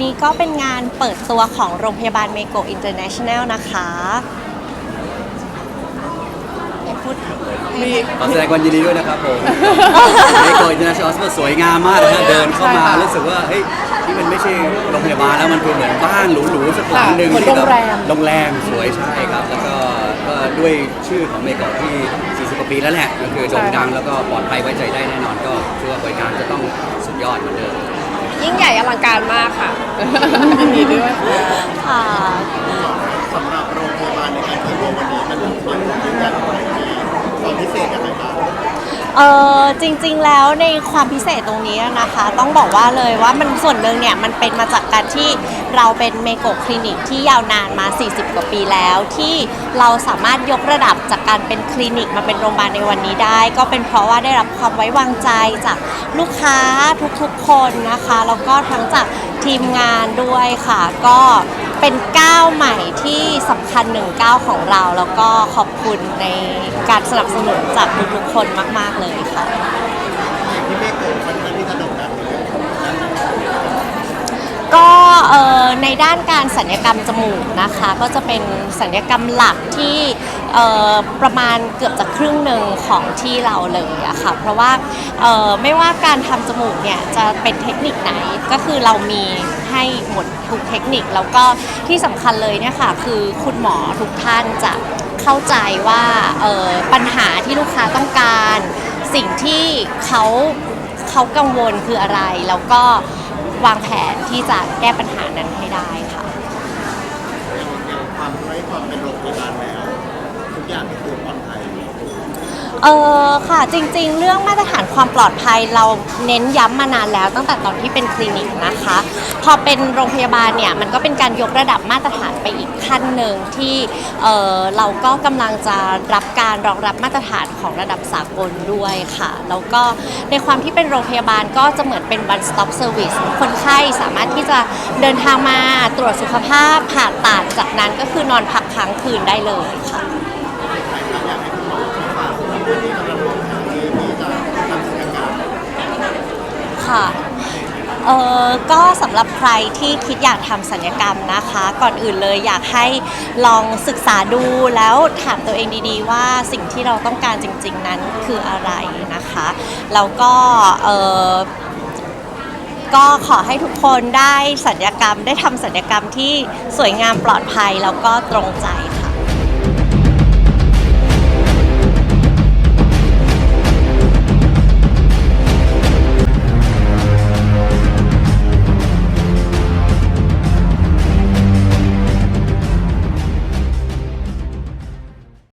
นี่ก็เป็นงานเปิดตัวของโรงพยาบาลเมโกอินเตอร์เนชั่นแนลนะคะให้พูดขอแสดงความยินดีด้วยนะครับผมไอโกอินเตอร์เนชั่นแนลสวยงามมากนะฮะเดินเข้ามา ใช่ค่ะรู้สึกว่า เฮ้ยนี่มันไม่ใช่โรงพยาบาลแล้วมันคือเหมือนบ้านหรูๆสักหลังหนึ่งเหมือนที่แบบโรงแรม โรงแรมสวยใช่ครับ แล้วก็ก็ด้วยชื่อของเมโกะที่ 40 กว่าปีแล้วแหละก็คือโด่งดังแล้วก็ปลอดภัยไว้ใจได้แน่นอนก็เชื่อว่าบริการจะต้องสุดยอดเหมือนเดิม ยิ่งใหญ่อลังการมากค่ะ ยินดีด้วย ค่ะค่ะสำหรับโรงพยาบาลในการเปิดตัววันนี้มันมีความยิ่งใหญ่อะไรที่ความพิเศษอะไรบ้าง เออจริงๆแล้วในความพิเศษตรงนี้นะคะ ต้องบอกว่าเลยว่ามันส่วนหนึ่งเนี่ยมันเป็นมาจากการที่เราเป็นเมโกคลินิกที่ยาวนานมา 40 กว่าปีแล้ว ที่เราสามารถยกระดับจากการเป็นคลินิกมาเป็นโรงพยาบาลในวันนี้ได้ ก็เป็นเพราะว่าได้รับความไว้วางใจจากลูกค้าทุกๆคนนะคะ แล้วก็ทั้งจากทีมงานด้วยค่ะ ก็ เป็นก้าวใหม่ที่สำคัญหนึ่งก้าวของเรา แล้วก็ขอบคุณในการสนับสนุนจากทุกๆคนมาก ๆเลยค่ะอย่างที่เมฆโกะมันที่จะโด่งดังเลยก็เอ่อในด้านการสัญญกรรมจมูกนะคะ ก็จะเป็นสัญญกรรมหลักที่เอ่อ ประมาณเกือบจะครึ่งหนึ่งของที่เราเลยอะค่ะ เพราะว่าไม่ว่าการทำจมูกเนี่ยจะเป็นเทคนิคไหนก็คือเรามีให้หมดทุกเทคนิคแล้วก็ที่สำคัญเลยเนี่ยค่ะ คือคุณหมอทุกท่านจะเข้าใจว่าปัญหาที่ลูกค้าต้องการ สิ่งที่เขาเขากังวลคืออะไร แล้วก็วางแผนที่จะแก้ปัญหานั้นให้ได้ค่ะความไว้ความเป็นโรงพยาบาลแล้ว ทุกอย่างก็คือปลอดภัย เออค่ะจริงๆ เรื่องมาตรฐานความปลอดภัยเราเน้นย้ำมานานแล้ว ตั้งแต่ตอนที่เป็นคลินิกนะคะ พอเป็นโรงพยาบาลเนี่ยมันก็เป็นการยกระดับมาตรฐานไปอีกขั้นหนึ่งที่เออเราก็กำลังจะรับการรองรับมาตรฐานของระดับสากลด้วยค่ะ แล้วก็ในความที่เป็นโรงพยาบาลก็จะเหมือนเป็น one stop service คนไข้สามารถที่จะเดินทางมาตรวจสุขภาพผ่าตัดจากนั้นก็คือนอนพักค้างคืนได้เลยค่ะ ค่ะเออก็สำหรับใครที่คิดอยากทำสัญญกรรมนะคะ ก่อนอื่นเลยอยากให้ลองศึกษาดูแล้วถามตัวเองดีๆ ว่าสิ่งที่เราต้องการจริง ๆ นั้นคืออะไรนะคะ แล้วก็เออก็ขอให้ทุกคนได้สัญญกรรมได้ทำสัญญกรรมที่สวยงามปลอดภัยแล้วก็ตรงใจค่ะ